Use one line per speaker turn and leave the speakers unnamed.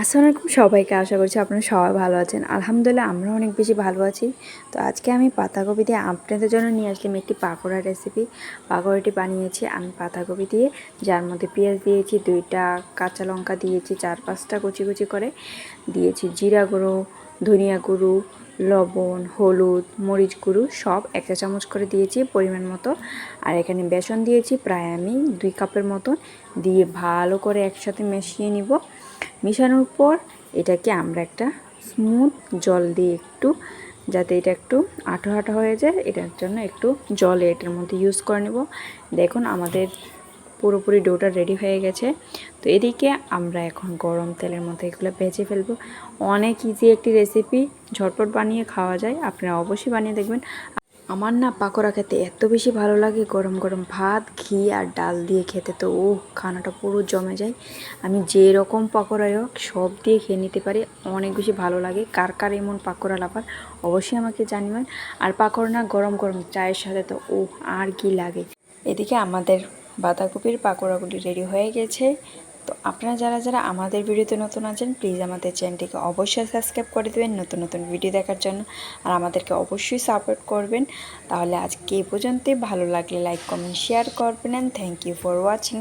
আসসালামু আলাইকুম সবাইকে আশা করছি আপনারা সবাই ভালো আছেন। আলহামদুলিল্লাহ আমরা অনেক বেশি ভালো আছি। তো আজকে আমি পাতাকপি দিয়ে আপনাদের জন্য নিয়ে আসলাম একটি পাকোড়া রেসিপি পাকোড়াটি বানিয়েছি, আমি পাতাকপি দিয়ে, যার মধ্যে পেঁয়াজ দিয়েছি, দুইটা কাঁচা লঙ্কা দিয়েছি, চার পাঁচটা কুচি কুচি করে। দিয়েছি জিরা গুঁড়ো, ধনিয়া গুঁড়ো, লবণ, হলুদ, মরিচ গুঁড়ো, সব একটা চামচ করে দিয়েছি পরিমাণ মতো। আর এখানে বেসন দিয়েছি, প্রায় আমি দুই কাপের মতন। দিয়ে ভালো করে একসাথে মিশিয়ে নিব। মিশানোর পর এটাকে আমরা একটা স্মুথ জল দিয়ে একটু, যাতে এটা একটু আঠো আঠো হয়ে যায়, এটার জন্য একটু জল এটার মধ্যে ইউজ করে নেব। দেখুন আমাদের পুরোপুরি ডোটা রেডি হয়ে গেছে। তো এদিকে আমরা এখন গরম তেলের মধ্যে এগুলো ভেজে ফেলব। অনেক ইজি একটি রেসিপি ঝটপট বানিয়ে খাওয়া যায়। আপনারা অবশ্যই বানিয়ে দেখবেন। আমার না পাকোড়া খেতে এত বেশি ভালো লাগে। গরম গরম ভাত, ঘি আর ডাল দিয়ে খেতে তো ও খানাটা পুরো জমে যায়। আমি যে রকম পাকোড়াই হোক, সব দিয়ে খেয়ে নিতে পারি। অনেক বেশি ভালো লাগে। কার কার এমন পাকোড়া লাভার, অবশ্যই আমাকে জানিবেন। আর পাকোড়া না গরম গরম, চায়ের সাথে তো ও আর কি লাগে। এদিকে আমাদের বাঁধাকপির পাকোড়াগুলি রেডি হয়ে গেছে। তো আপনারা যারা যারা আমাদের ভিডিওতে নতুন আছেন প্লিজ আমাদের চ্যানেলটিকে অবশ্যই সাবস্ক্রাইব করে দেবেন নতুন নতুন ভিডিও দেখার জন্য। আর আমাদেরকে অবশ্যই সাপোর্ট করবেন। তাহলে আজকে এই পর্যন্তই। ভালো লাগলে লাইক কমেন্ট শেয়ার করবেন। And thank you for watching